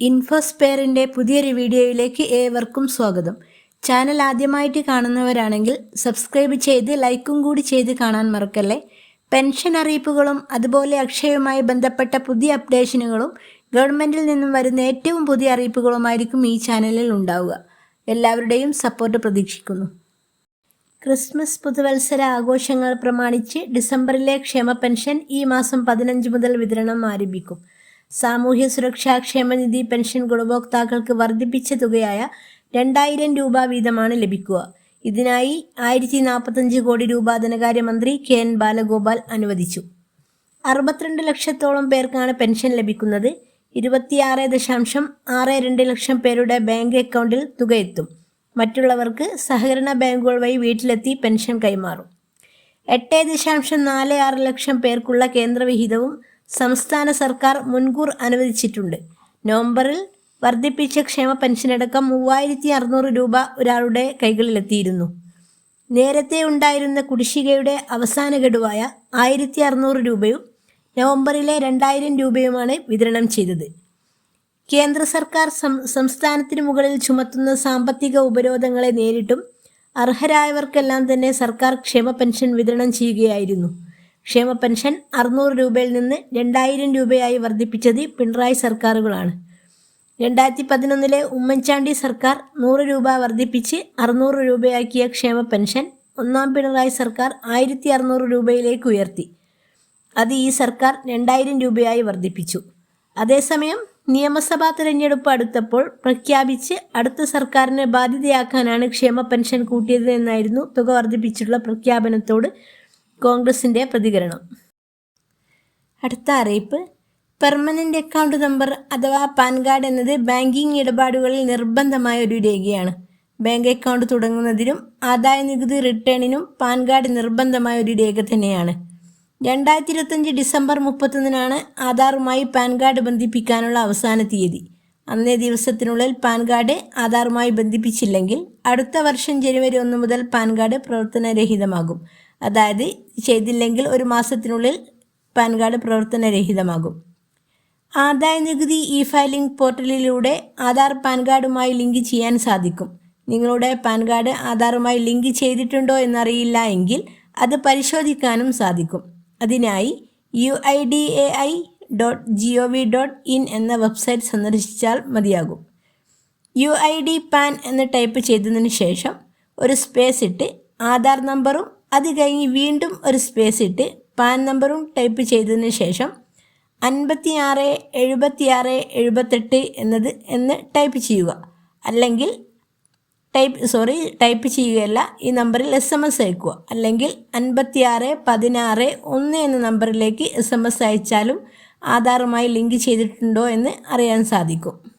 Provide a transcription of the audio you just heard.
ഇൻഫോസ്പെയറിന്റെ പുതിയൊരു വീഡിയോയിലേക്ക് ഏവർക്കും സ്വാഗതം. ചാനൽ ആദ്യമായിട്ട് കാണുന്നവരാണെങ്കിൽ സബ്സ്ക്രൈബ് ചെയ്ത് ലൈക്കും കൂടി ചെയ്ത് കാണാൻ മറക്കല്ലേ. പെൻഷൻ അറിയിപ്പുകളും അതുപോലെ അക്ഷയവുമായി ബന്ധപ്പെട്ട പുതിയ അപ്ഡേഷനുകളും ഗവൺമെന്റിൽ നിന്നും വരുന്ന ഏറ്റവും പുതിയ അറിയിപ്പുകളുമായിരിക്കും ഈ ചാനലിൽ ഉണ്ടാവുക. എല്ലാവരുടെയും സപ്പോർട്ട് പ്രതീക്ഷിക്കുന്നു. ക്രിസ്മസ് പുതുവത്സര ആഘോഷങ്ങൾ പ്രമാണിച്ച് ഡിസംബറിലെ ക്ഷേമ പെൻഷൻ ഈ മാസം പതിനഞ്ച് മുതൽ വിതരണം ആരംഭിക്കും. സാമൂഹ്യ സുരക്ഷാ ക്ഷേമനിധി പെൻഷൻ ഗുണഭോക്താക്കൾക്ക് വർദ്ധിപ്പിച്ച തുകയായ രണ്ടായിരം രൂപ വീതമാണ് ലഭിക്കുക. ഇതിനായി ആയിരത്തി നാൽപ്പത്തഞ്ച് കോടി രൂപ ധനകാര്യമന്ത്രി കെ എൻ ബാലഗോപാൽ അനുവദിച്ചു. അറുപത്തിരണ്ട് ലക്ഷത്തോളം പേർക്കാണ് പെൻഷൻ ലഭിക്കുന്നത്. ഇരുപത്തിയാറ് ദശാംശം ആറ് രണ്ട് ലക്ഷം പേരുടെ ബാങ്ക് അക്കൗണ്ടിൽ തുക എത്തും മറ്റുള്ളവർക്ക് സഹകരണ ബാങ്കുകൾ വഴി വീട്ടിലെത്തി പെൻഷൻ കൈമാറും. എട്ട് ദശാംശം നാല് ആറ് ലക്ഷം പേർക്കുള്ള കേന്ദ്രവിഹിതവും സംസ്ഥാന സർക്കാർ മുൻകൂർ അനുവദിച്ചിട്ടുണ്ട്. നവംബറിൽ വർദ്ധിപ്പിച്ച ക്ഷേമ പെൻഷനടക്കം മൂവായിരത്തി അറുന്നൂറ് രൂപ ഒരാളുടെ കൈകളിലെത്തിയിരുന്നു. നേരത്തെ ഉണ്ടായിരുന്ന കുടിശ്ശികയുടെ അവസാന ഗഡുവായ ആയിരത്തി അറുന്നൂറ് രൂപയും നവംബറിലെ രണ്ടായിരം രൂപയുമാണ് വിതരണം ചെയ്തത്. കേന്ദ്ര സർക്കാർ സംസ്ഥാനത്തിന് മുകളിൽ ചുമത്തുന്ന സാമ്പത്തിക ഉപരോധങ്ങളെ നേരിട്ടും അർഹരായവർക്കെല്ലാം തന്നെ സർക്കാർ ക്ഷേമ പെൻഷൻ വിതരണം ചെയ്യുകയായിരുന്നു. ക്ഷേമ പെൻഷൻ അറുന്നൂറ് രൂപയിൽ നിന്ന് രണ്ടായിരം രൂപയായി വർദ്ധിപ്പിച്ചത് പിണറായി സർക്കാരുകളാണ്. രണ്ടായിരത്തി പതിനൊന്നിലെ ഉമ്മൻചാണ്ടി സർക്കാർ നൂറ് രൂപ വർദ്ധിപ്പിച്ച് അറുന്നൂറ് രൂപയാക്കിയ ക്ഷേമ പെൻഷൻ ഒന്നാം പിണറായി സർക്കാർ ആയിരത്തി അറുന്നൂറ് രൂപയിലേക്ക് ഉയർത്തി. അത് ഈ സർക്കാർ രണ്ടായിരം രൂപയായി വർദ്ധിപ്പിച്ചു. അതേസമയം നിയമസഭാ തിരഞ്ഞെടുപ്പ് അടുത്തപ്പോൾ പ്രഖ്യാപിച്ച് അടുത്ത സർക്കാരിനെ ബാധ്യതയാക്കാനാണ് ക്ഷേമ പെൻഷൻ കൂട്ടിയത് എന്നായിരുന്നു തുക വർദ്ധിപ്പിച്ചിട്ടുള്ള പ്രഖ്യാപനത്തോട് കോൺഗ്രസിന്റെ പ്രതികരണം. അടുത്ത അറിയിപ്പ്. പെർമനന്റ് അക്കൗണ്ട് നമ്പർ അഥവാ പാൻ കാർഡ് എന്നത് ബാങ്കിംഗ് ഇടപാടുകളിൽ നിർബന്ധമായ ഒരു രേഖയാണ്. ബാങ്ക് അക്കൗണ്ട് തുടങ്ങുന്നതിനും ആദായ നികുതി റിട്ടേണിനും പാൻ കാർഡ് നിർബന്ധമായ ഒരു രേഖ തന്നെയാണ്. രണ്ടായിരത്തി ഇരുപത്തഞ്ച് ഡിസംബർ മുപ്പത്തൊന്നിനാണ് ആധാറുമായി പാൻ കാർഡ് ബന്ധിപ്പിക്കാനുള്ള അവസാന തീയതി. അന്നേ ദിവസത്തിനുള്ളിൽ പാൻ കാർഡ് ആധാറുമായി ബന്ധിപ്പിച്ചില്ലെങ്കിൽ അടുത്ത വർഷം ജനുവരി ഒന്ന് മുതൽ പാൻ കാർഡ് പ്രവർത്തനരഹിതമാകും. അതായത് ചെയ്തില്ലെങ്കിൽ ഒരു മാസത്തിനുള്ളിൽ പാൻ കാർഡ് പ്രവർത്തനരഹിതമാകും. ആദായ നികുതി ഇ ഫയലിംഗ് പോർട്ടലിലൂടെ ആധാർ പാൻ കാർഡുമായി ലിങ്ക് ചെയ്യാൻ സാധിക്കും. നിങ്ങളുടെ പാൻ കാർഡ് ആധാറുമായി ലിങ്ക് ചെയ്തിട്ടുണ്ടോ എന്നറിയില്ല എങ്കിൽ അത് പരിശോധിക്കാനും സാധിക്കും. അതിനായി U I D A I dot G O V dot in എന്ന വെബ്സൈറ്റ് സന്ദർശിച്ചാൽ മതിയാകും. യു ഐ ഡി പാൻ എന്ന് ടൈപ്പ് ചെയ്തതിന് ശേഷം ഒരു സ്പേസ് ഇട്ട് ആധാർ നമ്പറും അത് കഴിഞ്ഞ് വീണ്ടും ഒരു സ്പേസ് ഇട്ട് പാൻ നമ്പറും ടൈപ്പ് ചെയ്തതിന് ശേഷം അൻപത്തി ആറ് എഴുപത്തി ആറ് എഴുപത്തെട്ട് എന്നത് എന്ന് ടൈപ്പ് ചെയ്യുക. അല്ലെങ്കിൽ ടൈപ്പ് സോറി ടൈപ്പ് ചെയ്യുകയല്ല ഈ നമ്പറിൽ എസ് എം എസ് അയക്കുക. അല്ലെങ്കിൽ അൻപത്തി ആറ് പതിനാറ് ഒന്ന് എന്ന നമ്പറിലേക്ക് എസ് എം എസ് അയച്ചാലും ആധാറുമായി ലിങ്ക് ചെയ്തിട്ടുണ്ടോ എന്ന് അറിയാൻ സാധിക്കും.